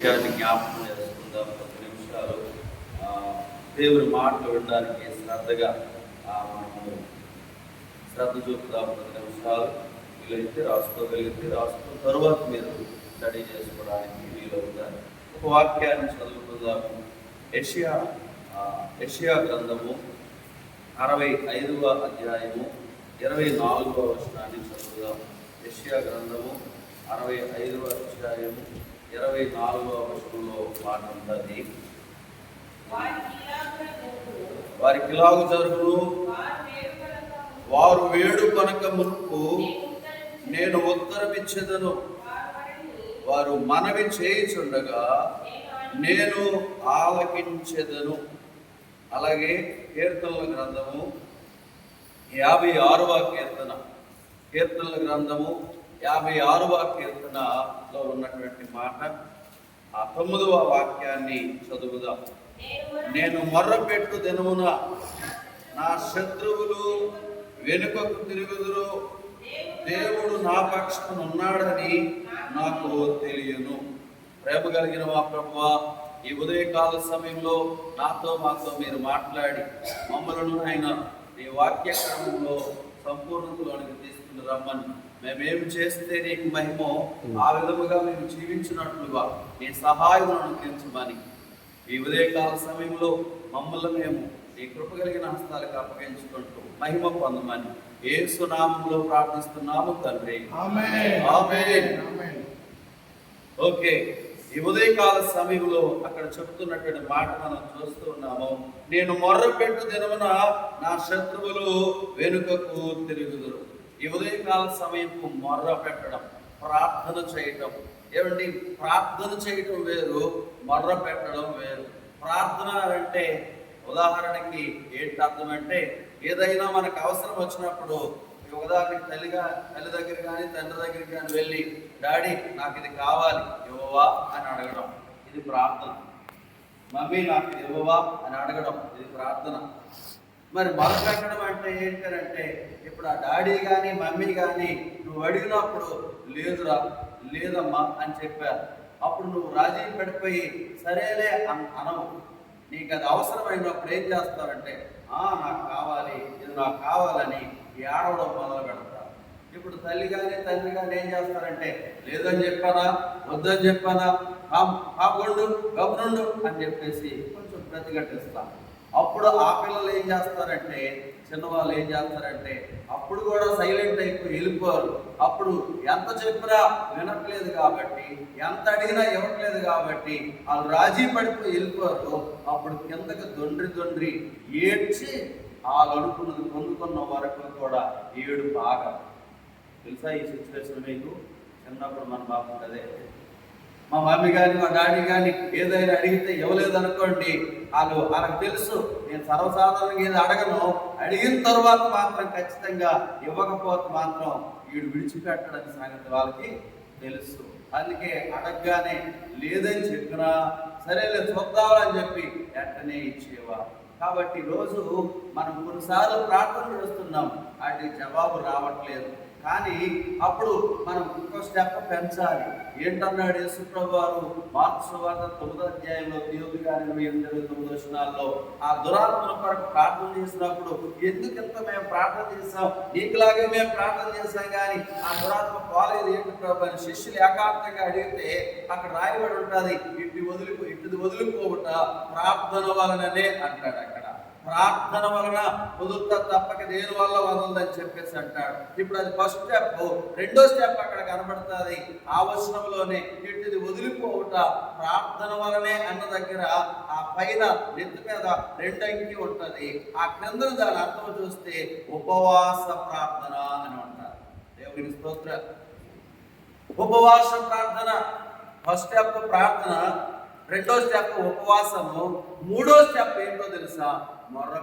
విషయాన్ని జ్ఞాపకం చేసుకుందాం. పది నిమిషాలు. దేవుని మాటలు వినడానికి శ్రద్ధగా మనము శ్రద్ధ చూపుదాం. పది నిమిషాలు. వీలైతే రాసుకోగలిగితే రాసుకున్న తర్వాత మీరు స్టడీ చేసుకోవడానికి వీలవుతారు ఒక వాక్యాన్ని చదువుకుందాము ఏషియా ఏషియా గ్రంథము అరవై ఐదవ అధ్యాయము ఇరవై నాలుగవ వచనాన్ని చదువుదాం. ఏషియా గ్రంథము అరవై ఐదవ అధ్యాయము ఇరవై నాలుగవ వచనంలో మాట ఉంటుంది వారికి ఇలాగు జరుగును. వారు వేడు కనుక మునుపు నేను ఉత్తరమిచ్చేదను. వారు మనవి చేయుచుండగా నేను ఆలకించెదను. అలాగే కీర్తనల గ్రంథము యాభై ఆరవ కీర్తన. కీర్తనల గ్రంథము యాభై ఆరవ కీర్తనలో ఉన్నటువంటి మాట ఆ తొమ్మిదవ వాక్యాన్ని చదువుదాం. నేను మొర్రపెట్టు దినమున నా శత్రువులు వెనుకకు తిరుగుదురు. దేవుడు నా పక్షం ఉన్నాడని నాకు తెలియను. ప్రేమ కలిగిన మా ప్రభువా ఈ ఉదయకాల సమయంలో నాతో మాతో మీరు మాట్లాడి మమ్మలను ఆయన ఈ వాక్య క్రమంలో సంపూర్ణతలోనికి తీసుకుని రమ్మని. మేమేం చేస్తే నీకు మహిమో ఆ విధముగా మేము జీవించినట్లుగా నీ సహాయం అనుగ్రహించమని ఈ ఉదయకాల సమయంలో మమ్మల్ని మేము ఈ కృప కలిగిన హస్తాలకు అప్పగించుకుంటూ మహిమ పొందమని ఏసు నామంలో ప్రార్థిస్తున్నాము తండ్రి ఆమేన్. ఆమేన్. ఆమేన్. ఓకే ఈ ఉదయకాల సమయంలో అక్కడ చెప్తున్నటువంటి మాట మనం చూస్తూ ఉన్నాము నేను మొర్రపెట్టు దినమున నా శత్రువులు వెనుకకు తిరుగుదురు ఈ ఉదయకాల సమయపు మొర్ర పెట్టడం ప్రార్థన చేయటం. ఏమండి? ప్రార్థన చేయటం వేరు మొర్ర పెట్టడం వేరు. ప్రార్థన అంటే ఉదాహరణకి ఏంటి అర్థం అంటే ఏదైనా మనకు అవసరం వచ్చినప్పుడు ఉదాహరణకి తల్లిగా తల్లి దగ్గర కానీ తండ్రి దగ్గర కానీ వెళ్ళి డాడీ నాకు ఇది కావాలి ఇవ్వవా? అని అడగడం. ఇది ప్రార్థన. మమ్మీ నాకు ఇది ఇవ్వవా? అని అడగడం. ఇది ప్రార్థన. మరి మొదలుపెట్టడం అంటే ఏంటంటే ఇప్పుడు ఆ డాడీ కానీ మమ్మీ కానీ నువ్వు అడిగినప్పుడు లేదురా లేదమ్మా అని చెప్పారు. అప్పుడు నువ్వు రాజీ పడిపోయి సరేలే అని అనవు. నీకు అది అవసరమైనప్పుడు ఏం చేస్తారంటే ఆ నాకు కావాలి ఇది నాకు కావాలని ఏడవడం మొదలు పెడతారు ఇప్పుడు తల్లి కానీ తండ్రి కానీ ఏం చేస్తారంటే లేదని చెప్పానా వద్దని చెప్పానా కాకుండా గమనుండు అని చెప్పేసి కొంచెం ప్రతిఘటిస్తాను అప్పుడు ఆ పిల్లలు ఏం చేస్తారంటే చిన్నవాళ్ళు ఏం చేస్తారంటే అప్పుడు కూడా సైలెంట్ అయిపోయి వెళ్ళిపోరు. అప్పుడు ఎంత చెప్పినా వినట్లేదు కాబట్టి ఎంత అడిగినా ఇవ్వట్లేదు కాబట్టి వాళ్ళు రాజీ పడిపోయి వెళ్ళిపోరు. అప్పుడు కిందకి దొండ్రి దొండ్రి ఏడ్చి వాళ్ళు అనుకున్నది పొందుకున్న వరకు కూడా ఏడు బాగా తెలుసా ఈ సిచ్యువేషన్ మీకు? చిన్నప్పుడు మన బాబు అదే మా మమ్మీ కానీ మా డాడీ కానీ ఏదైనా అడిగితే ఇవ్వలేదు అనుకోండి. వాళ్ళు వాళ్ళకి తెలుసు నేను సర్వసాధారణంగా ఏది అడగను. అడిగిన తర్వాత మాత్రం ఖచ్చితంగా ఇవ్వకపోతే మాత్రం వీడు విడిచిపెట్టడానికి సంగతి వాళ్ళకి తెలుసు. అందుకే అడగగానే లేదని చెప్పినా సరేలే చూద్దామని చెప్పి వెంటనే ఇచ్చేవా కాబట్టి రోజు మనం కొన్నిసార్లు ప్రార్థన చేస్తున్నాం. వాటికి జవాబు రావట్లేదు. కానీ అప్పుడు మనం ఇంకో స్టెప్ పెంచాలి. ఏంటన్నాడు యేసుప్రభు వారు మార్క్స్ వార్త తొమ్మిదో అధ్యాయంలో దేవుడి గారి ఇరవై ఎనిమిది తొమ్మిది వచనాల్లో. ఆ దురాత్మల కొరకు ప్రార్థన చేసినప్పుడు ఎందుకు ఇంత మేము ప్రార్థన చేసాం నీకులాగే మేము ప్రార్థన చేసాం కానీ ఆ దురాత్మ పోలేదు. ఏంటి ప్రభు అని శిష్యులు ఏకాంతంగా అడిగితే అక్కడ రాయబడి ఉంటుంది ఇటు వదిలిపో ఇటు వదిలిపోకుండా ప్రార్థన వలననే అంటాడు అక్కడ ప్రార్థన వలన కుదురుతా తప్పక దేని వల్ల వదలదని చెప్పేసి అంటాడు. ఇప్పుడు అది ఫస్ట్ స్టెప్ రెండో స్టెప్ అక్కడ కనబడుతుంది. ఆ వచనంలోనే ఇటుది వదిలిపోవుట ప్రార్థన వలనే అన్న దగ్గర ఆ పైన నెత్తి మీద రెండు అంకి ఆ క్రింద దాని అర్థం చూస్తే ఉపవాస ప్రార్థన అని అంటారు. దేవుని స్తోత్ర ఉపవాస ప్రార్థన. ఫస్ట్ స్టెప్ ప్రార్థన. రెండో స్టెప్ ఉపవాసము. మూడో స్టెప్ ఏంటో తెలుసా? మొర్ర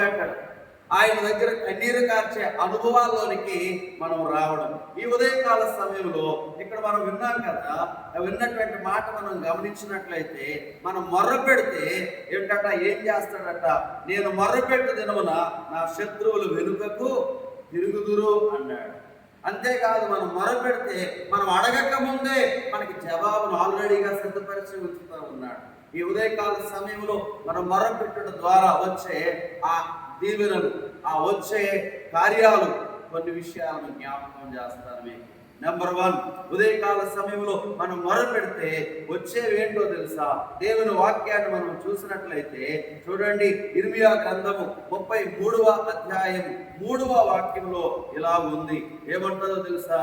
పెట్టడం ఆయన దగ్గర కన్నీరు కార్చే అనుభవాల్లోనికి మనం రావడం. ఈ ఉదయకాల సమయంలో ఇక్కడ మనం విన్నాం కదా విన్నటువంటి మాట మనం గమనించినట్లయితే మనం మొర్ర పెడితే ఏంటట ఏం చేస్తాడట? నేను మొర్రపెట్టు దినమున నా శత్రువులు వెనుకకు తిరుగుదురు అన్నాడు. అంతేకాదు మనం మొరపెడితే మనం అడగక ముందే మనకి జవాబును ఆల్రెడీగా సిద్ధపరిచి ఉంచుతూ ఉన్నాడు. ఈ ఉదయకాల సమయంలో మనం మొరపెట్టడం ద్వారా వచ్చే ఆ దీవెనలు ఆ వచ్చే కార్యాలు కొన్ని విషయాలను జ్ఞాపకం చేస్తాను మీకు. నెంబర్ వన్ ఉదయకాల సమయంలో మనం మొరపెడితే వచ్చేవేంటో తెలుసా? దేవుని వాక్యాన్ని మనం చూసినట్లయితే చూడండి ఇర్మియా గ్రంథము ముప్పై మూడవ అధ్యాయం మూడవ వాక్యంలో ఇలా ఉంది. ఏమంటుందో తెలుసా?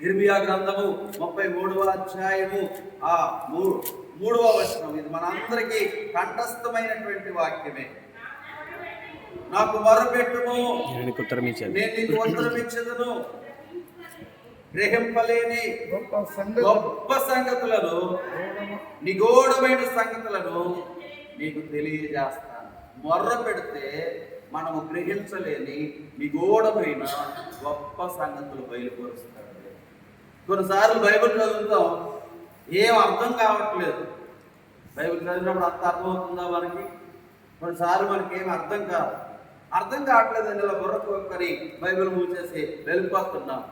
ఇర్మియా గ్రంథము ముప్పై మూడవ అధ్యాయము ఆ మూడు మూడవ వచనం. ఇది మనందరికీ కంఠస్థమైనటువంటి వాక్యమే. నాకు మొరపెట్టుము. నేను నీకు ఉత్తరం ఇచ్చాను నేను నీకు ఉత్తరం ఇచ్చదును గ్రహింపలేని గొప్ప సంగతులను నిగూఢమైన సంగతులను నీకు తెలియజేస్తాను. మొర్ర పెడితే మనము గ్రహించలేని నిగూఢమైన గొప్ప సంగతులు బయలుపరుస్తాడు. కొన్నిసార్లు బైబిల్ చదువుతాం ఏం అర్థం కావట్లేదు. బైబిల్ చదివినప్పుడు అంత అర్థమవుతుందా మనకి? కొన్నిసార్లు మనకి ఏం అర్థం కాదు. అర్థం కావట్లేదు అని ఇలా బుర్ర బైబిల్ మూసేసి వెళ్ళిపోతున్నాం.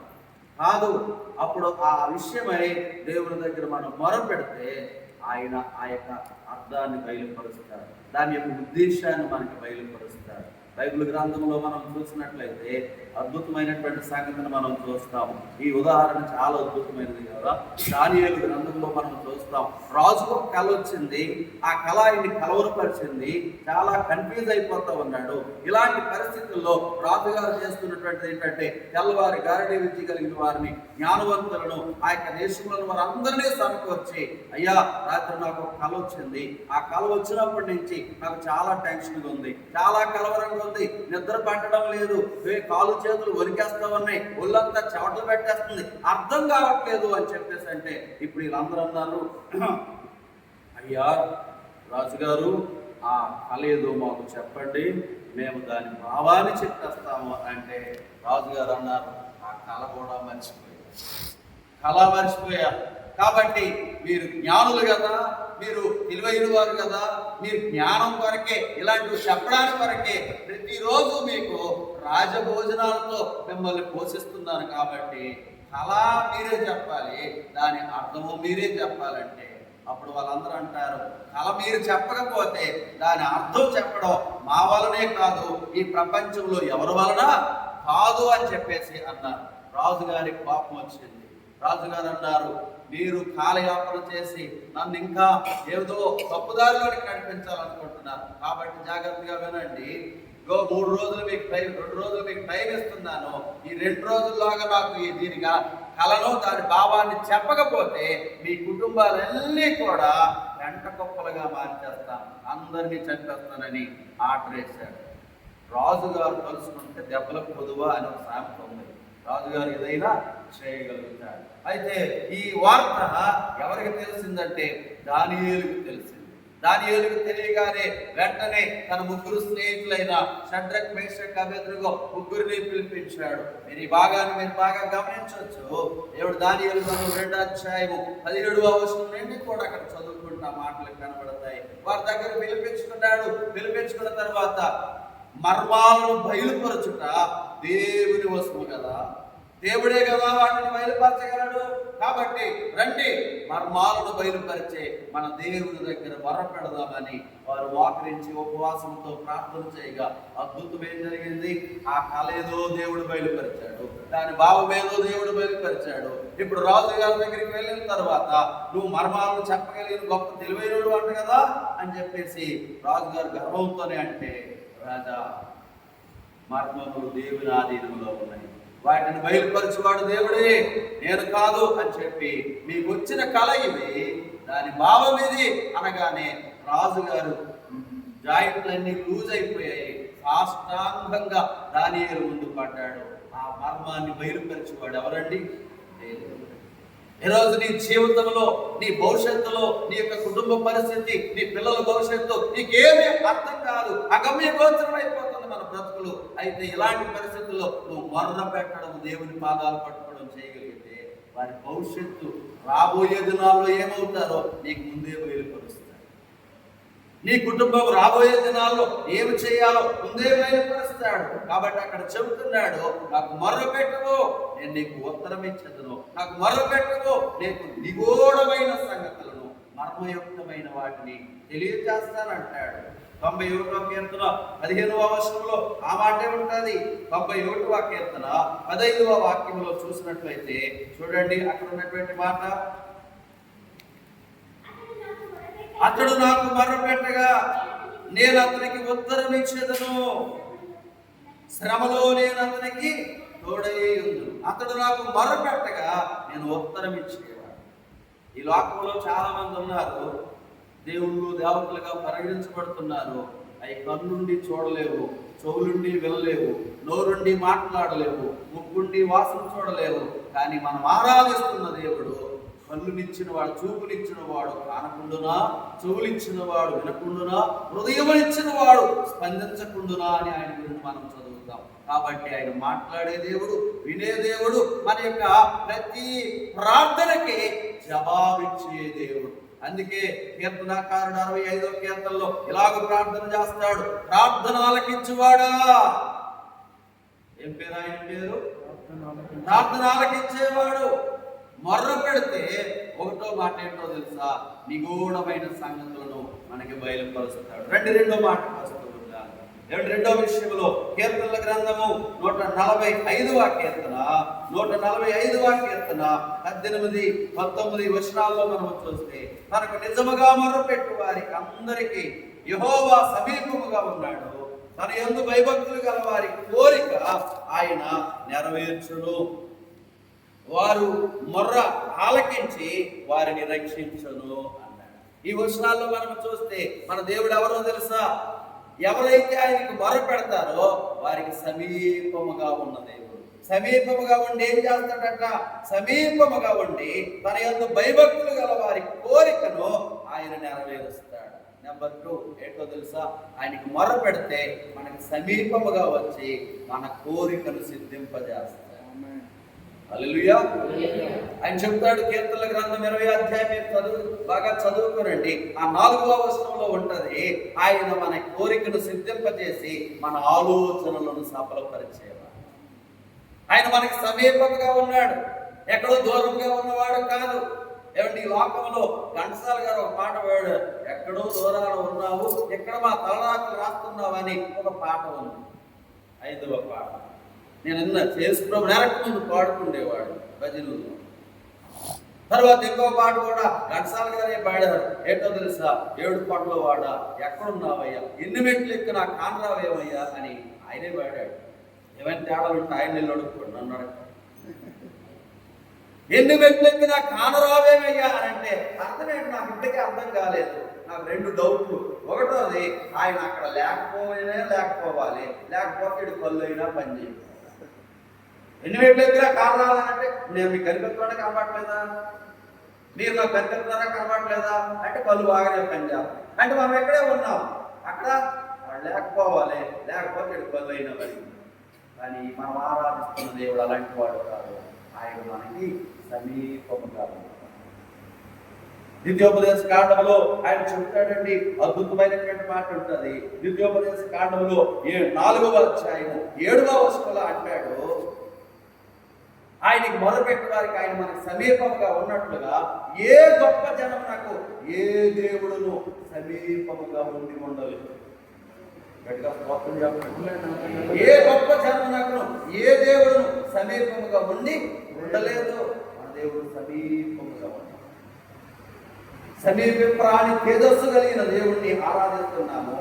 కాదు అప్పుడు ఆ విషయమై దేవుని దగ్గర మనం మొర పెడితే ఆయన ఆ యొక్క అర్థాన్ని బయలుపరుస్తాడు దాని యొక్క ఉద్దేశాన్ని మనకి బయలుపరుస్తాడు బైబిల్ గ్రంథంలో మనం చూసినట్లయితే అద్భుతమైనటువంటి సంగతిని మనం చూస్తాం ఈ ఉదాహరణ చాలా అద్భుతమైనది కదా? దానియలు గ్రంథంలో మనం చూస్తాం. రాజుకు ఒక కళ వచ్చింది. ఆ కళ ఆయన్ని కలవరపరిచింది. చాలా కన్ఫ్యూజ్ అయిపోతా ఉన్నాడు. ఇలాంటి పరిస్థితుల్లో రాజుగారు చేస్తున్నటువంటిది ఏంటంటే తెల్లవారి గారడీ విద్య కలిగిన వారిని జ్ఞానవంతులను ఆ యొక్క దేశంలో వారందరినీ సమకూర్చి అయ్యా రాత్రి నాకు ఒక కళ వచ్చింది. ఆ కళ వచ్చినప్పటి నుంచి నాకు చాలా టెన్షన్గా ఉంది. చాలా కలవరంగా ఉంది నిద్ర పట్టడం లేదు. ఏ కాలు చేతులు వరికేస్తా ఉన్నాయి ఒళ్ళంతా చెవటలు పెట్టేస్తుంది. అర్థం కావట్లేదు అని చెప్పేసి అంటే ఇప్పుడు వీళ్ళందరూ అన్నారు. అయ్యా రాజుగారు ఆ కళ ఏదో మాకు చెప్పండి. మేము దాని భావాన్ని చెప్పేస్తాము అంటే రాజుగారు అన్నారు. ఆ కళ కూడా మర్చిపోయా కళ మర్చిపోయా కాబట్టి మీరు జ్ఞానులు కదా మీరు తెలివైన వారు కదా మీరు జ్ఞానం కొరకే ఇలాంటివి చెప్పడానికి కొరకే ప్రతిరోజు మీకు రాజభోజనాలతో మిమ్మల్ని పోషిస్తున్నాను కాబట్టి అలా మీరే చెప్పాలి. దాని అర్థము మీరే చెప్పాలంటే అప్పుడు వాళ్ళందరూ అంటారు కళ మీరు చెప్పకపోతే దాని అర్థం చెప్పడం మా వలనే కాదు ఈ ప్రపంచంలో ఎవరి వలన కాదు అని చెప్పేసి అన్నారు. రాజుగారి కోపం వచ్చింది. రాజుగారు అన్నారు మీరు కాలయాపన చేసి నన్ను ఇంకా ఏదో తప్పుదారిలోనికి నడిపించాలనుకుంటున్నారు. కాబట్టి జాగ్రత్తగా వినండి. ఇగో మూడు రోజులు మీకు టైం రెండు రోజులు మీకు టైం ఇస్తున్నాను. ఈ రెండు రోజుల్లోగా నాకు ఈ దీనిగా కలను దాని భావాన్ని చెప్పకపోతే మీ కుటుంబాలన్నీ కూడా వెంట కుప్పలుగా మార్చేస్తాను. అందరినీ చంపేస్తానని ఆర్డర్ వేశాడు. రాజుగారు కలుసుకుంటే దెబ్బలకు పొదువా అని ఒక సామెత ఉంది. రాజుగారు ఏదైనా చేయగలుగుతాడు అయితే ఈ వార్త ఎవరికి తెలిసిందంటే దానియేలుకు తెలిసింది. దానియేలుకు తెలియగానే వెంటనే తన ముగ్గురు స్నేహితులైన షడ్రక్ మేషక్ అభ్యర్థులుగా ముగ్గురిని పిలిపించాడు. మీరు ఈ భాగాన్ని మీరు బాగా గమనించవచ్చు. దేవుడు దానియేలు గ్రంథం రెండో అధ్యాయము పదిహేడు అవసరం నుండి కూడా అక్కడ చదువుకుంటా మాటలు కనబడతాయి. వారి దగ్గర పిలిపించుకున్నాడు. పిలిపించుకున్న తర్వాత మర్మాలను బయలుపరచుట దేవుని వస్తువు కదా. దేవుడే కదా వాటిని బయలుపరచగలడు. కాబట్టి రండి మర్మాలను బయలుపరిచే మన దేవుని దగ్గర వరపెడదామని వారు వాకరించి ఉపవాసంతో ప్రార్థన చేయగా అద్భుతం ఏం జరిగింది? ఆ కళ ఏదో దేవుడు బయలుపరిచాడు. దాని భావం ఏదో దేవుడు బయలుపరిచాడు. ఇప్పుడు రాజు గారి దగ్గరికి వెళ్ళిన తర్వాత నువ్వు మర్మాలను చెప్పగలిగిన గొప్ప తెలివైనడు అంట కదా అని చెప్పేసి రాజుగారు గర్వంతోనే అంటే రాజా మర్మములు దేవుని ఆధీనంలో ఉన్నాయి. వాటిని బయలుపరచువాడు దేవుడే నేను కాదు అని చెప్పి మీకు వచ్చిన కళ ఇది దాని భావం ఇది అనగానే రాజుగారు జాయింట్లన్నీ లూజ్ అయిపోయాయి. సాష్టాంగంగా దానియేలు ముందు పడ్డాడు. ఆ మర్మాన్ని బయలుపరిచేవాడు ఎవరండి? దేవుడు. ఈరోజు నీ జీవితంలో నీ భవిష్యత్తులో నీ యొక్క కుటుంబ పరిస్థితి నీ పిల్లల భవిష్యత్తు నీకేమీ అర్థం కాదు. అగమ్య గోచరం అయిపోతుంది మన బ్రతుకులు. అయితే ఇలాంటి పరిస్థితుల్లో నువ్వు మరణ పెట్టడం దేవుని పాదాలు పట్టుకోవడం చేయగలిగితే వారి భవిష్యత్తు రాబోయే దినాల్లో ఏమవుతారో నీకు ముందే బయలుపరుస్తాడు నీ కుటుంబం రాబోయే దినాల్లో ఏమి చేయాలో ముందే బయలుపరుస్తాడు. కాబట్టి అక్కడ చెబుతున్నాడు నాకు మొర్రపెట్టుకో నేను నీకు ఉత్తరం ఇచ్చేదను. నాకు మరపెట్టుకో. నీకు నిగూఢమైన సంగతులను మర్మయుక్తమైన వాటిని తెలియజేస్తానంటాడు. తొంభై ఒకటో కీర్తన పదిహేనవ వర్షంలో ఆ మాటే ఉంటుంది. తొంభై ఒకటవ కీర్తన పదైదవ వాక్యంలో చూసినట్లయితే చూడండి అక్కడ ఉన్నటువంటి మాట. అతడు నాకు మరపెట్టగా నేను అతనికి ఉత్తరం ఇచ్చేదను శ్రమలో నేను అతనికి తోడై అతడు నాకు మరపెట్టగా నేను ఉత్తరం ఇచ్చేవాడు ఈ లోకంలో చాలా మంది ఉన్నారు. దేవుళ్ళు దేవతలుగా పరిగణించబడుతున్నారు. అవి కన్నుండి చూడలేవు చెవులుండి వినలేవు నోరుండి మాట్లాడలేవు ముక్కుండి వాసన చూడలేవు. కానీ మనం ఆరాధిస్తున్న దేవుడు కళ్ళునిచ్చిన వాడు చూపునిచ్చిన వాడు కానకుండునా చెవులిచ్చిన వాడు వినకుండునా హృదయమునిచ్చిన వాడు స్పందించకుండునా అని ఆయన గురించి మనం కాబట్టి ఆయన మాట్లాడే దేవుడు వినే దేవుడు మన యొక్క ప్రతి ప్రార్థనకి జవాబిచ్చే దేవుడు. అందుకే కీర్తనాకారుడు అరవై ఐదో కీర్తనలో ఇలాగ ప్రార్థన చేస్తాడు. ప్రార్థన ఆలకించువాడా ఏం పేరు ఆయన పేరు? ప్రార్థన ఆలకించేవాడు మొర్ర పెడితే ఒకటో మాట ఏంటో తెలుసా? నిగూఢమైన సంగతులను మనకి బయలుపరుస్తాడు. రెండు రెండో మాట వస్తూ ఏమిటి రెండో విషయంలో కీర్తనల గ్రంథము నూట నలభై ఐదవ కీర్తన నూట నలభై ఐదవ కీర్తన పద్దెనిమిది పంతొమ్మిది వచనాల్లో మనం చూస్తే తనకు నిజముగా మొరపెట్టు వారికి అందరికీ యహోవా సమీపముగా ఉన్నాడు. తన ఎందు భయభక్తులు గల వారి కోరిక ఆయన నెరవేర్చును. వారు మొర్ర ఆలకించి వారిని రక్షించును అన్నాడు. ఈ వచనాల్లో మనం చూస్తే మన దేవుడు ఎవరో తెలుసా? ఎవరైతే ఆయనకు మొర పెడతారో వారికి సమీపముగా ఉన్న దేవుడు. సమీపముగా ఉండి ఏం చేస్తాడట? సమీపముగా ఉండి తన యొక్క భయభక్తులు గల వారి కోరికను ఆయన నెరవేరుస్తాడు. నెంబర్ టూ ఏంటో తెలుసా? ఆయనకి మొర పెడితే మనకి సమీపముగా వచ్చి మన కోరికను సిద్ధింపజేస్తాడు. హల్లెలూయా. ఆయన చెప్తాడు కీర్తనల గ్రంథం ఇరవై అధ్యాయం మీరు చదువు బాగా చదువుకోనండి. ఆ నాలుగవ వచనంలో ఉంటది ఆయన మన కోరికను సిద్ధింపజేసి మన ఆలోచనలను సఫలపరిచేవాడు. ఆయన మనకి సమీపంగా ఉన్నాడు. ఎక్కడో దూరంగా ఉన్నవాడు కాదు. ఏమండి ఈ లోకంలో ఘంటసాల గారు ఒక పాట పాడాడు ఎక్కడో దూరాన ఉన్నావు ఎక్కడ మా తలరాకులు రాస్తున్నావని ఒక పాట ఉంది. ఐదవ పాట. నేను నిన్న చేసుకున్న నెరకు ముందు పాడుకుండేవాడు భజనలు. తర్వాత ఇంకో పాట కూడా ఘంటసాల గారే పాడారు. ఏంటో తెలుసా? ఏడు పాటలో వాడా ఎక్కడున్నావయ్యా? ఎన్ని మెట్లు ఎక్కి నా కానరావేమయ్యా అని ఆయనే పాడాడు. ఏమైనా తేడాలు ఉంటే ఆయన నేను అడుక్కోండి నన్ను అడగ ఎన్ని మెట్లు ఎక్కి నా కానరావేమయ్యా అని అంటే అర్థమేంటి నాకు ఇంటికి అర్థం కాలేదు. నాకు రెండు డౌట్లు ఒకటోది ఆయన అక్కడ లేకపోయినా లేకపోవాలి. లేకపోతే ఇటు కళ్ళు అయినా పని చేయాలి ఎన్ని మెట్లు దగ్గర కారు రావాలంటే నేను మీకు కనిపెట్టుకోవడానికి కనబడట్లేదా? మీరు నాకు కనిపెడుతున్నారా కనపడలేదా అంటే కళ్ళు బాగానే పనిచేయాలి అంటే మనం ఎక్కడే ఉన్నాం? అక్కడ లేకపోవాలి. లేకపోతే ఇటు కళ్ళు అయినా మరి కానీ మనం ఆరాధిస్తున్న దేవుడు అలాంటి వాడు కాదు. ఆయన మనకి సమీపముగా ఉన్నాడు. ద్వితీయోపదేశ కాండంలో ఆయన చెప్తాడండి అద్భుతమైనటువంటి మాట ఉంటుంది. నిత్యోపదేశ కాండంలో ఏ నాలుగవ అధ్యాయము ఏడవ వచనంలో అంటాడు ఆయనకి మొదలుపెట్టిన వారికి ఆయన మనకు సమీపంగా ఉన్నట్లుగా ఏ గొప్ప జనం నాకు ఏ దేవుడును సమీపముగా ఉండి ఉండలేదు గట్టిగా స్తోత్రం చెప్పండి. ఏ గొప్ప జన్మనకు ఏ దేవుడును సమీపముగా ఉండి ఉండలేదు మన దేవుడు సమీపముగా ఉన్నాడు. సమీప ప్రాణి తేజస్సు కలిగిన దేవుణ్ణి ఆరాధిస్తున్నాము.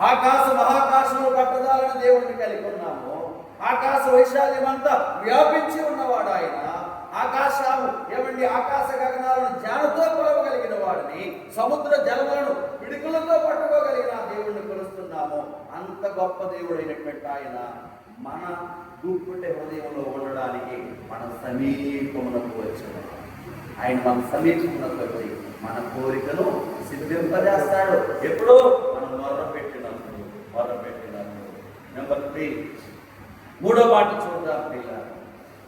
ఆకాశ మహాకాశము పట్టదాలని దేవుణ్ణి కలిగి ఉన్నాము. ఆకాశ వైశాల్యమంతా వ్యాపించి ఉన్నవాడు ఆయన. ఆకాశాలు ఏమండి? ఆకాశ గగనాలను జ్ఞానతో కొలవగలిగిన వాడిని సముద్ర జలములను పిడుకులతో పట్టుకోగలిగిన దేవుణ్ణి కొలుస్తున్నాము. అంత గొప్ప దేవుడైనటువంటి ఆయన మన దూకుంటే హృదయంలో ఉండడానికి మన సమీపమునకు వచ్చిన ఆయన మన సమీపమునకు వచ్చి మన కోరికను సిద్ధింపజేస్తాడు. ఎప్పుడో? మనం మొర్ర పెట్టినప్పుడు మొర్ర పెట్టినప్పుడు నెంబర్ త్రీ మూడో మాట చూద్దాం పిల్లలు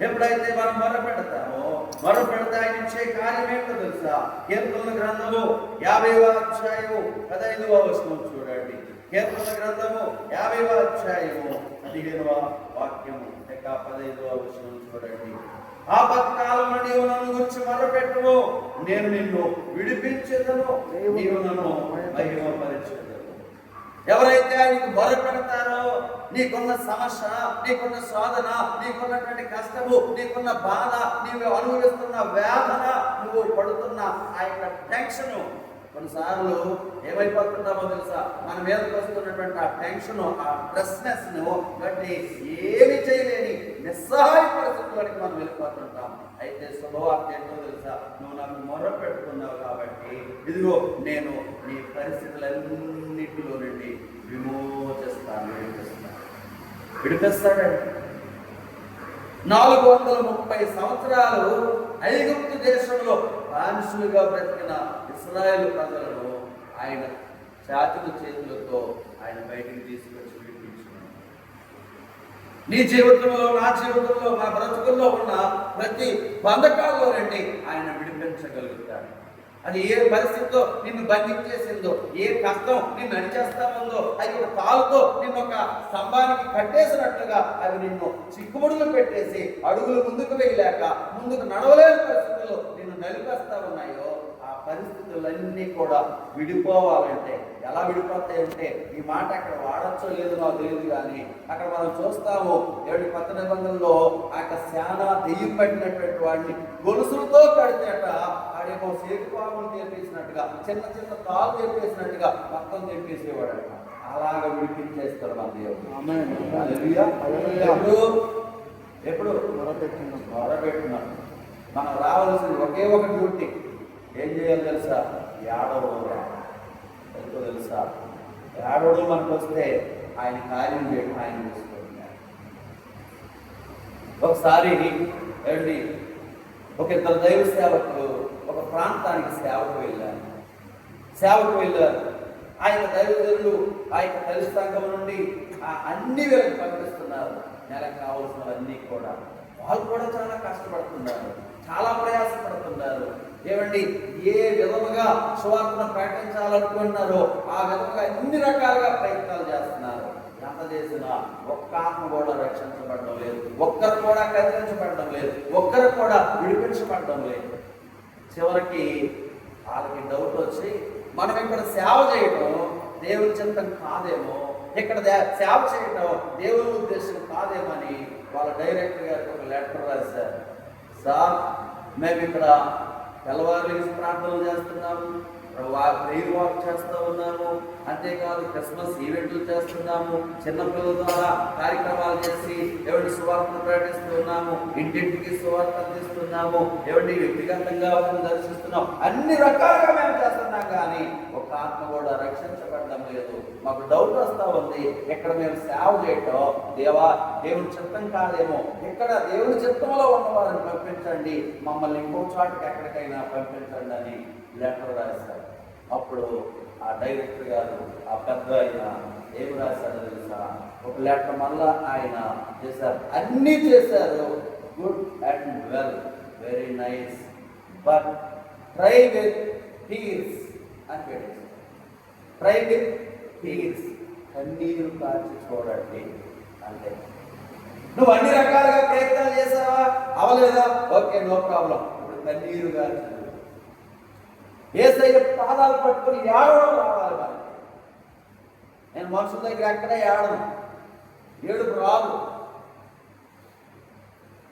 ఎప్పుడైతే మనం మొర పెడతామో మొర పెడితే ఆయన ఇచ్చే కార్యం ఏంటో తెలుసా? కీర్తన గ్రంథము యాభై అధ్యాయము పదహైదవ వస్తువు చూడండి. కీర్తన గ్రంథము యాభైవ అధ్యాయము పదిహేనవ వాక్యము లేక పదహైదవ వస్తువు చూడండి. ఆపత్కాలంలో నీవు నన్ను గురించి మొరపెట్టుము. నేను నిన్ను విడిపించేదను. నీవు నన్ను మహిమపరిచేదను. ఎవరైతే ఆయనకు మొరపెడతారో నీకున్న సమస్య నీకున్న శోధన నీకున్నటువంటి కష్టము నీకున్న బాధ నీవు అనుభవిస్తున్న వేదన నువ్వు పడుతున్న ఆ యొక్క టెన్షన్ కొన్నిసార్లు ఏమైపోతుంటామో తెలుసా? మన మీదకి వస్తున్నటువంటి ఆ టెన్షన్ ఆ డ్రెస్నెస్ను బట్టి ఏమి చేయలేని నిస్సహాయ పరిస్థితుల్లోకి మనం వెళ్ళిపోతుంటాం. అయితే శుభవార్త ఏంటో తెలుసా? నువ్వు నాకు మొర్ర పెట్టుకున్నావు కాబట్టి ఇదిగో నేను నీ పరిస్థితులన్నిటిలో నుండి విమోచిస్తాను విడిపిస్తాను. విడిపిస్తాడండి. నాలుగు వందల ముప్పై సంవత్సరాలు ఐగుప్తు దేశంలో బానిసులుగా బ్రతికిన ఇస్రాయేల్ ప్రజలను ఆయన చేతుల చేతులతో ఆయన బయటికి తీసుకొచ్చి నీ జీవితంలో నా జీవితంలో నా బ్రతుకుల్లో ఉన్న ప్రతి బంధకాల్లో నుండి ఆయన విడిపించగలుగుతాడు. అది ఏ పరిస్థితితో నిన్ను బంధించేసిందో ఏ కష్టం నిన్ను అడిచేస్తా ఉందో అది ఒక తాలుతో నిన్ను ఒక స్తంభానికి కట్టేసినట్లుగా అవి నిన్ను చిక్కుముడులు పెట్టేసి అడుగులు ముందుకు వేయలేక ముందుకు నడవలేని పరిస్థితుల్లో నిన్ను నలిపేస్తా ఉన్నాయో ఆ పరిస్థితులన్నీ కూడా విడిపోవాలంటే ఎలా విడిపోతాయంటే ఈ మాట అక్కడ వాడచ్చో లేదో నాకు తెలియదు కానీ అక్కడ మనం చూస్తాము ఏడు కొత్త నిబంధనలో ఆ యొక్క శాన దెయ్యం పట్టినటువంటి వాడిని గొలుసులతో కడితేట ఆడేమో సేతుపాములు తెప్పేసినట్టుగా చిన్న చిన్న తాళ్ళు తెప్పేసినట్టుగా మొత్తం తెప్పేసేవాడట అలాగ విడిపించేస్తాడు మన దేవుడు. ఎప్పుడు? మొరపెట్టున్నాడు మనం రావాల్సింది ఒకే ఒక డ్యూటీ. ఏం చేయాలి తెలుసా? ఏడవడం ఎందుకో తెలుసా? ఏడవడం మనకు వస్తే ఆయన కార్యం చేయడం ఆయన చూసుకుంటున్నాడు ఒకసారి ఏంటి ఒక ఇద్దరు దైవ సేవకులు ఒక ప్రాంతానికి సేవకు వెళ్ళారు. సేవకు వెళ్ళారు. ఆయన దైవజనులు ఆ యొక్క తల్లి నుండి ఆ అన్ని వీళ్ళకి పంపిస్తున్నారు. నెలకు కావాల్సినవన్నీ కూడా. వాళ్ళు కూడా చాలా కష్టపడుతున్నారు. చాలా ప్రయాసపడుతున్నారు. ఏమండి ఏ విధముగా సువార్తను ప్రకటించాలనుకుంటున్నారో ఆ విధముగా అన్ని రకాలుగా ప్రయత్నాలు చేస్తున్నారు. ఎంత చేసినా ఒక్క ఆత్మ కూడా రక్షించబడడం లేదు. ఒక్కరు కూడా కదిలించబడడం లేదు. ఒక్కరు కూడా విడిపించబడడం లేదు. చివరికి వాళ్ళకి డౌట్ వచ్చి మనం ఇక్కడ సేవ చేయడం దేవుని చింతం కాదేమో ఇక్కడ సేవ చేయడం దేవుని ఉద్దేశం కాదేమని వాళ్ళ డైరెక్టర్ గారికి ఒక లెటర్ రాశారు. సార్ మేము ఇక్కడ తెల్లవారు ప్రార్థనలు చేస్తున్నాము ప్రేయర్ వాక్ చేస్తూ ఉన్నాము. అంతేకాదు క్రిస్మస్ ఈవెంట్లు చేస్తున్నాము. చిన్నపిల్లల ద్వారా కార్యక్రమాలు చేసి ఎవరి సువార్తను ప్రకటిస్తూ ఉన్నాము. ఇంటింటికి సువార్త అందిస్తున్నాము. ఎవరిని వ్యక్తిగతంగా వారిని దర్శిస్తున్నాం. అన్ని రకాలుగా మేము చేస్తున్నాం కానీ ఒక ఆత్మ కూడా రక్షించబడడం లేదు. మాకు డౌట్ వస్తూ ఉంది ఇక్కడ మేము సేవ చేయటం? దేవా దేవుని చిత్తం కాదేమో. ఇక్కడ దేవుని చిత్తంలో ఉన్న వారిని పంపించండి. మమ్మల్ని ఇంకో చాటుకి ఎక్కడికైనా పంపించండి అని లెటర్ రాశారు. అప్పుడు ఆ డైరెక్టర్ గారు ఆ పెద్ద ఆయన ఏం రాశారు తెలుసా ఒక లెటర్ మళ్ళా ఆయన చేశారు. అన్నీ చేశారు. Good and well very nice but try with tears అని పెట్టేశారు ట్రై విత్ టీర్స్ కన్నీరు కాచి చూడండి అంటే. నువ్వు అన్ని రకాలుగా ప్రయత్నాలు చేసావా అవలేదా? ఓకే నో ప్రాబ్లం ఇప్పుడు కన్నీరు కాచి ఏసయ్య పాదాలు పట్టుకొని ఏడవడం రావాలి వారికి. నేను మనుషుల దగ్గర ఎక్కడ ఏడను. ఏడుపు రాదు.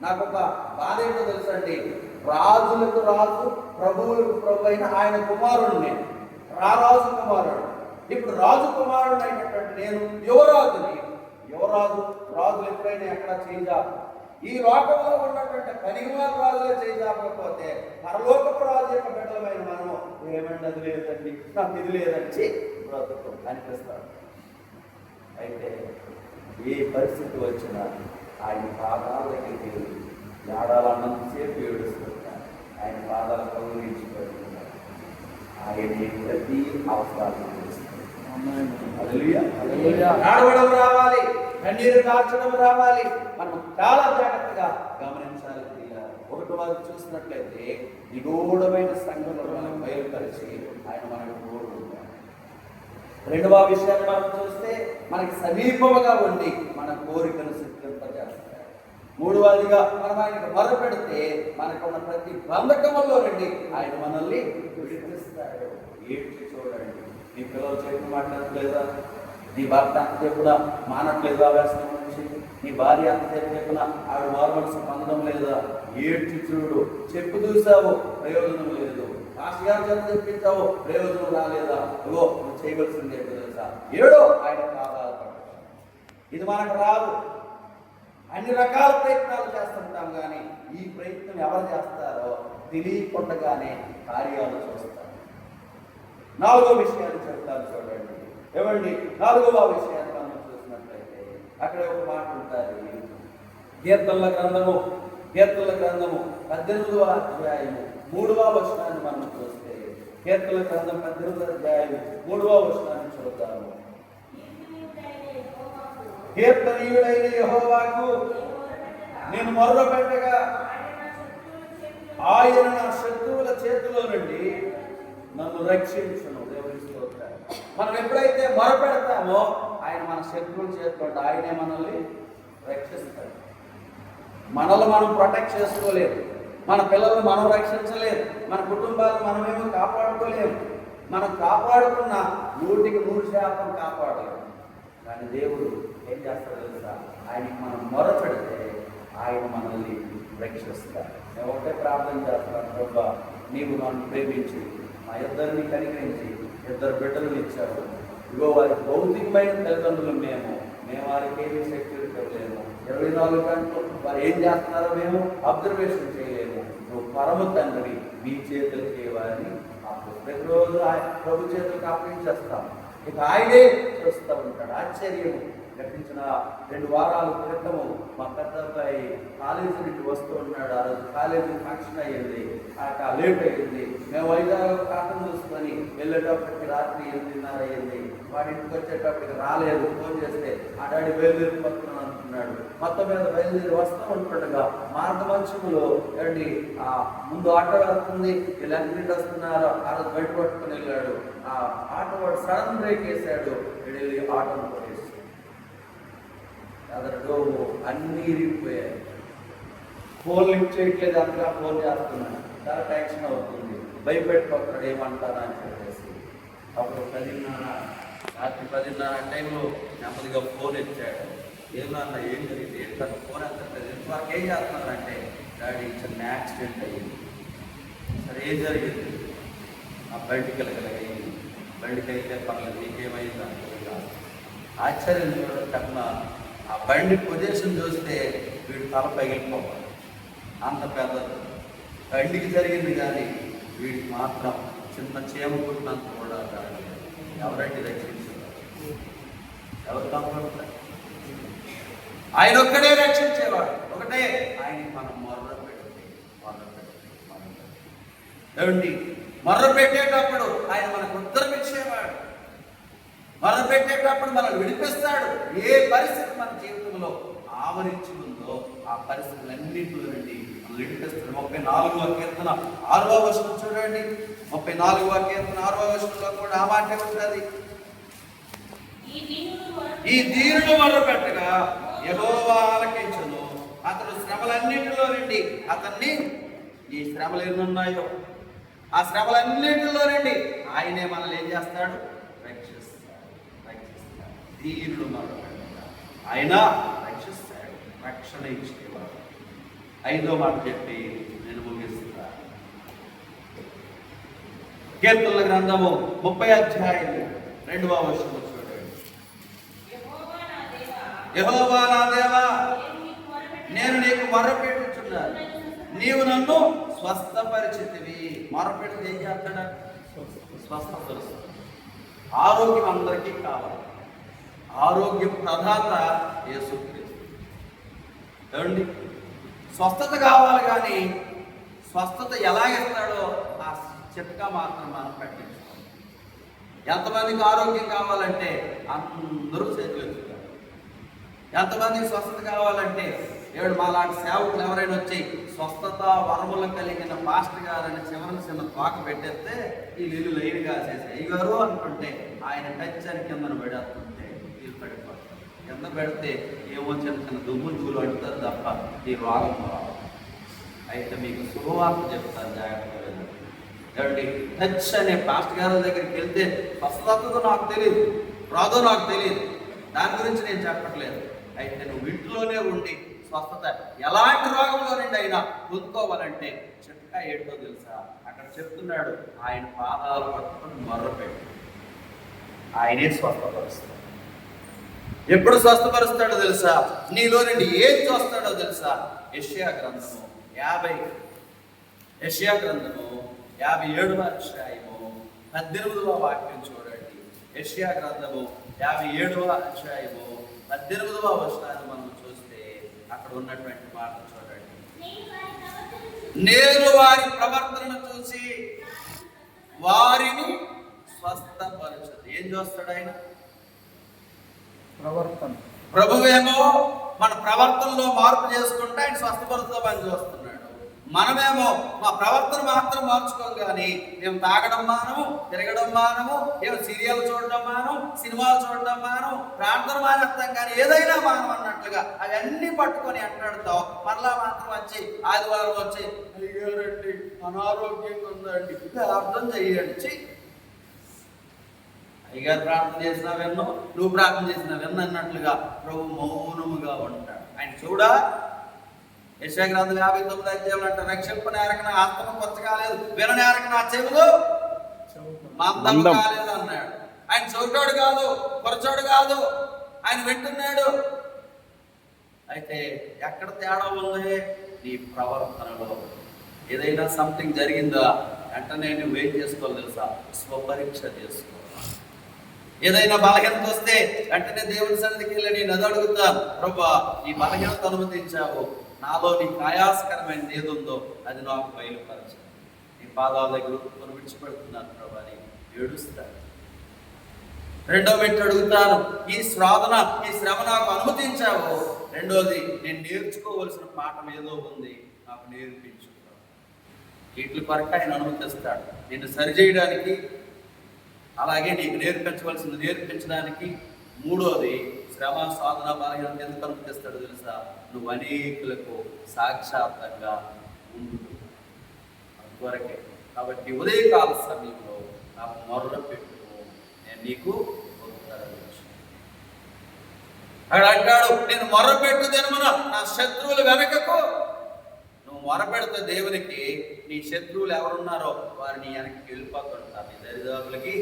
నాకు ఒక బాధ ఏంటో తెలుసండి? రాజులకు రాజు ప్రభువులకు ప్రభు అయిన ఆయన కుమారుడు నేను. రారాజు కుమారుడు. ఇప్పుడు రాజు కుమారుడు అయినటువంటి నేను యువరాజుని. యువరాజు రాజులు ఎప్పుడైనా ఎక్కడ చేయాలి ఈ లోకంలో ఉన్నటువంటి పనివాళ్ళ రాజులే చేయకపోతే పరలోకపు రాజు యొక్క బిడ్డలమైన మనము ఏమండి అది లేదండి నాకు ఇది లేదండి బ్రతుకు అనిపిస్తాడు. అయితే ఏ పరిస్థితి వచ్చినా ఆయన పాదాల దగ్గరికి వెళ్ళి ఏడాలన్నంతసేపు ఏడుస్తున్నాడు ఆయన పాదాల కౌలించిపోతున్నాడు ఆయన ప్రతి. హల్లెలూయా. ఏడవడం రావాలి. కన్నీరు కార్చడం రావాలి. మనం చాలా జాగ్రత్తగా గమనించాలి ఒకటి వారు చూసినట్లయితే నిగూఢమైన సంఘటనలు మనం బయలుపరిచి ఆయన మనకు కోరుకుంటారు రెండవ విషయాన్ని మనం చూస్తే మనకి సమీపముగా ఉండి మన కోరికను సిద్ధింపజేస్తాడు. మూడవదిగా మనం ఆయనకు మొరపెడితే మనకున్న ప్రతి బంధకముల్లో రండి ఆయన మనల్ని విడిపిస్తాడు. ఏంటి చూడండి. నీ పిల్లలు చెప్పి మాట్లాడలేదా నీ భర్త అంతసేపు కూడా మానట్లేదా వ్యసనం నుంచి నీ భార్య అంతసేపు చెప్పిన ఆవిడ మారవలసిన పొందడం లేదా? ఏడ్చి చూడు. చెప్పు చూసావు? ప్రయోజనం లేదు. పాస్టర్ గారు చేత చెప్పించావు? ప్రయోజనం రాలేదా? ఇగో నువ్వు చేయవలసింది ఏంటో తెలుసా? ఏడో ఆయన ఆధారపడు ఇది మనకు రాదు. అన్ని రకాల ప్రయత్నాలు చేస్తుంటాం కానీ ఈ ప్రయత్నం ఎవరు చేస్తారో తెలియకుండగానే కార్యాలు చూస్తారు. నాలుగో విషయాన్ని చెప్తాను చూడండి. ఏమండి నాలుగవ విషయాన్ని మనం చూసినట్లయితే అక్కడ ఒక మాట ఉంటుంది. గీతల గ్రంథము కీర్తనల గ్రంథము పద్దెనిమిదవ అధ్యాయము మూడవ వచనాన్ని మనం చూస్తే కీర్తనల గ్రంథం పద్దెనిమిదవ అధ్యాయం మూడవ వచనాన్ని చూద్దాము. కీర్తనీయుడైన యహోవాకు నేను మొర్ర పెట్టగా ఆయన నా శత్రువుల చేతిలో నుండి నన్ను రక్షించను. దేవుని మనం ఎప్పుడైతే మొరపెడతామో ఆయన మన శత్రువుల చేతిలో ఆయనే మనల్ని రక్షిస్తాడు. మనల్ని మనం ప్రొటెక్ట్ చేసుకోలేము. మన పిల్లల్ని మనం రక్షించలేము. మన కుటుంబాలను మనమేమో కాపాడుకోలేము. మనం కాపాడుకున్న నూటికి నూరు శాతం కాపాడలేము. కానీ దేవుడు ఏం చేస్తాడు తెలుసా? ఆయనకి మనం మొర పెడితే ఆయన మనల్ని రక్షిస్తాడు. నేను ఒకటే ప్రార్థన చేస్తాను ప్రభా నీవు నన్ను ప్రేమించి. మా ఇద్దరిని కనికరించి ఇద్దరు బిడ్డలు ఇచ్చారు ఇగో వారి భౌతికమైన తల్లిదండ్రులు మేము. మేము వారికి ఏమి సెక్యూరిటీ ఇవ్వలేము. ఇరవై నాలుగు గంటలు వారు ఏం చేస్తున్నారో మేము అబ్జర్వేషన్ చేయలేము. నువ్వు పరమ తండ్రి మీ చేతులకి వారిని ప్రతిరోజు ఆయన ప్రభు చేతులకు అప్పగించేస్తాం. ఇక ఆయనే చూస్తూ ఉంటాడు. ఆశ్చర్యం గతించిన రెండు వారాల క్రితము మా పెద్ద కాలేజీ నుండి వస్తూ ఉన్నాడు. ఆ రోజు కాలేజీ ఫంక్షన్ అయ్యింది. అక్కడ లేట్ అయ్యింది. మేము వైజాగ్ కాకం చూసుకొని వెళ్ళేటప్పటికి రాత్రి ఎనిమిదిన్నర అయ్యింది. వాడి ఇంటికి వచ్చేటప్పటికి రాలేదు. ఫోన్ చేస్తే ఆ డాడీ బయలుదేరిపోతున్నాను అంటున్నాడు. మొత్తం మీద బయలుదేరి వస్తూ ఉంటుండగా. మార్గమంచములో ఏంటి ఆ ముందు ఆటో వెళ్తుంది. వీళ్ళు ఎక్కడి వస్తున్నారు ఆ రోజు బయట పట్టుకొని వెళ్ళాడు. ఆ ఆటో వాడు సడన్ బ్రేక్ వేసాడు వెళ్ళి ఆటోను కొట్టేసి అతడు అన్నీ ఇరిగిపోయాయి ఫోన్ లిఫ్ట్ చేయట్లేదు అంతగా ఫోన్ చేస్తున్నాను. చాలా టెన్షన్ అవుతుంది. భయపెట్టుకుంటాడు ఏమంటారా అని చెప్పేసి. అప్పుడు పదిన్నర రాత్రి పదిన్నర టైంలో నెమ్మదిగా ఫోన్ ఇచ్చాడు ఏమన్నా ఏం జరిగింది? ఏంటంటే ఫోన్ ఎత్తట్లేదు ఇంతవరకు ఏం చేస్తున్నారంటే డాడీ చిన్న యాక్సిడెంట్ అయ్యింది. సరే ఏం జరిగింది? ఆ బండి వెళ్ళగలిగింది బండికి అయితే పర్లేదు నీకేమైంది? అంటే ఆశ్చర్యం చూడటం కన్నా ఆ బండి పొజిషన్ చూస్తే వీడు తల పగిలిపోవాలి. అంత పెద్దది తండ్రికి జరిగింది కానీ వీడికి మాత్రం చిన్న చీమ కూడా కాదు. ఎవరండి రక్షించారు? ఎవరు కాపాడుతారు ఆయన ఒక్కడే రక్షించేవాడు. ఒకటే. ఆయన మనం మొర్ర పెట్టి మొర్ర పెడితే మొర్ర ఏమండి? మొర్ర పెట్టేటప్పుడు ఆయన మనకు ఉత్తరం ఇచ్చేవాడు. మొర్ర పెట్టేటప్పుడు మనల్ని విడిపిస్తాడు. ఏ పరిస్థితి మన జీవితంలో ఆవరించి ఉందో ఆ పరిస్థితులన్నింటిలో నుండి విడిపిస్తాడు ముప్పై నాలుగవ కీర్తన ఆరవ వచనం చూడండి. ముప్పై నాలుగవ కీర్తన ఆరవ వచనంలో కూడా ఆ మాట ఉంటుంది. ఈ దీనుడు మొరపెట్టు- ఈ దీనుడు మొర్ర పెట్టగా యెహోవా ఆలకించును. అతడు శ్రమలన్నిటిలో నుండి అతన్ని ఈ శ్రమలు ఎన్ని ఉన్నాయో ఆ శ్రమలన్నిటిలో నుండి ఆయనే మనల్ని ఏం చేస్తాడు? రక్షిస్తాడు. రక్షిస్తాడు. దీనుడు మొర్ర పెట్టగా ఆయన రక్షిస్తాడు. రక్షణ ఇచ్చేవాడు. ఐదో మాట చెప్పి నేను ముగిస్తా. కీర్తనల గ్రంథము ముప్పై అధ్యాయం రెండవ వర్షము చూడండి. యెహోవా నా దేవా, నేను నీకు మొరపెట్టు- నేను నీకు మొరపెట్టుచున్నాను. నీవు నన్ను స్వస్థపరిచితివి. మొరపెడితే ఏం చేస్తాడా? స్వస్థపరుస్తాడు. ఆరోగ్యం అందరికీ కావాలి. ఆరోగ్య ప్రదాత యేసుక్రీస్తు. ఏమండి? స్వస్థత కావాలి కానీ స్వస్థత ఎలా ఇస్తాడో ఆ చిట్కా మాత్రం మనం పట్టించుకోవాలి. ఎంతమందికి ఆరోగ్యం కావాలంటే అందరూ చేతులు ఎంతమందికి స్వస్థత కావాలంటే ఏడు మా లాంటి సేవకులు ఎవరైనా వచ్చి స్వస్థత వరములు కలిగిన పాస్టర్ గారని చివరిని చిన్న తోక పెట్టేస్తే ఈ నీళ్ళు లైన్గా చేసే అయ్యగారు అనుకుంటే ఆయన టచ్ అని కిందన పడేస్తుంది. కింద పెడితే ఏమో చిన్న చిన్న దుమ్ము ధూలు అంటుంది తప్ప ఈ రోగం రావు అయితే మీకు శుభవార్త చెప్తాను జాగ్రత్తగా వినండి. టచ్ అనే పాస్ట్ గారి దగ్గరికి వెళ్తే స్వస్థతతో నాకు తెలియదు రాదో నాకు తెలియదు దాని గురించి నేను చెప్పట్లేదు. అయితే నువ్వు ఇంట్లోనే ఉండి స్వస్థత ఎలాంటి రోగంలో నుండి అయినా పొందుకోవాలంటే చిట్కా ఏంటో తెలుసా? అక్కడ చెప్తున్నాడు ఆయన పాదాలు పట్టుకొని మొర్రపెట్టు. ఆయనే స్వస్థపరుస్తాడు. ఎప్పుడు స్వస్థపరుస్తాడో తెలుసా? నీలో నుండి ఏం చూస్తాడో తెలుసా? యష్యా గ్రంథము యాభై యష్యా గ్రంథము యాభై ఏడవ అధ్యాయము పద్దెనిమిదవ వాక్యం చూడండి. యష్యా గ్రంథము యాభై ఏడవ అధ్యాయము పద్దెనిమిదవ వచనాన్ని మనం చూస్తే అక్కడ ఉన్నటువంటి మాట చూడండి. నేను వారి ప్రవర్తన ప్రవర్తనను చూసి వారిని స్వస్థపరచదు. ఏం చూస్తాడు ఆయన? ప్రవర్తన. ప్రభువేమో మన ప్రవర్తనలో మార్పు చేసుకుంటే ఆయన స్వస్థపరుస్తామని చూస్తున్నాడు. మనమేమో మా ప్రవర్తన మాత్రం మార్చుకోం కానీ మేము తాగడం మానము తిరగడం మానము మేము సీరియల్ చూడడం మానం సినిమాలు చూడడం మానం ప్రార్థన మానేస్తాం కానీ ఏదైనా మానం అన్నట్లుగా అవన్నీ పట్టుకొని అంటాడుతాం మరలా మాత్రం వచ్చి ఆదివారం వచ్చి అయ్యారండి అనారోగ్యంగా ఉందండి అర్థం చేయండి అయ్యగారు ప్రార్థన చేసినా విన్ను నువ్వు ప్రార్థన చేసినా విన్న అన్నట్లుగా ప్రభు మౌనముగా ఉంటాడు. ఆయన చూడా? యశాగ్రంథం యాభై తొమ్మిది అధ్యాయులు అంటే రక్షింపని ఎరకన ఆత్మ కొత్త కాలేదు వినని ఎరకన ఆ చెవులు మందం. కాలేదు అన్నాడు. ఆయన చోటోడు కాదు కొరచోడు కాదు ఆయన వింటున్నాడు. అయితే ఎక్కడ తేడా ఉంది? నీ ప్రవర్తనలో. ఏదైనా సంథింగ్ జరిగిందా? వెంటనే నువ్వేం చేసుకోవాలి తెలుసా? స్వపరీక్ష చేసుకోవాలి ఏదైనా బలహీనత వస్తే వెంటనే దేవుని సన్నిధికి వెళ్ళి నేను అది అడుగుతాను. ప్రభా ఈ బలహీనత అనుమతించావు. నాలో నీ ఆయాసకరమైనది ఏది ఉందో అది నాకు బయలుపరచు. నీ పాదాల దగ్గర ఒప్పుకొని విడిచిపెడుతున్నాను ప్రభా అని ఏడుస్తాను రెండో మెట్టు అడుగుతాను ఈ శ్రావణ ఈ శ్రమ నాకు అనుమతించావు. రెండోది నేను నేర్చుకోవలసిన పాఠం ఏదో ఉంది నాకు నేర్పించు. వీటి కొరకు ఆయన అనుమతిస్తాడు. నేను సరిచేయడానికి అలాగే నీకు నేర్పించవలసింది నేర్పించడానికి మూడోది శ్రమ సాధన బలహీనత ఎందుకు అనుమతిస్తాడు తెలుసా? నువ్వు అనేకులకు సాక్షాత్తంగా ఉండు. అంతవరకే. కాబట్టి ఉదయకాల సమయంలో నాకు మొర్ర పెట్టుకో నేను నీకు అక్కడ అంటాడు నేను మొర్ర పెట్టుదేను మన నా శత్రువులు వెనకకు మొరపెడితే దేవునికి నీ శత్రువులు ఎవరున్నారో వారిని వెనక్కి వెళ్ళిపోతుంటారు. నీ దరిదాపులకి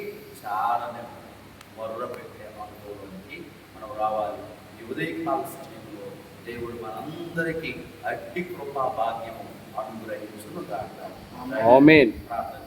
చాలా నెమ్మది మొర్ర పెట్టే అనుభవానికి మనం రావాలి. ఈ ఉదయకాల సమయంలో దేవుడు మనందరికీ అట్టి కృపా భాగ్యము అనుగ్రహించును ఆమేన్. ప్రార్థన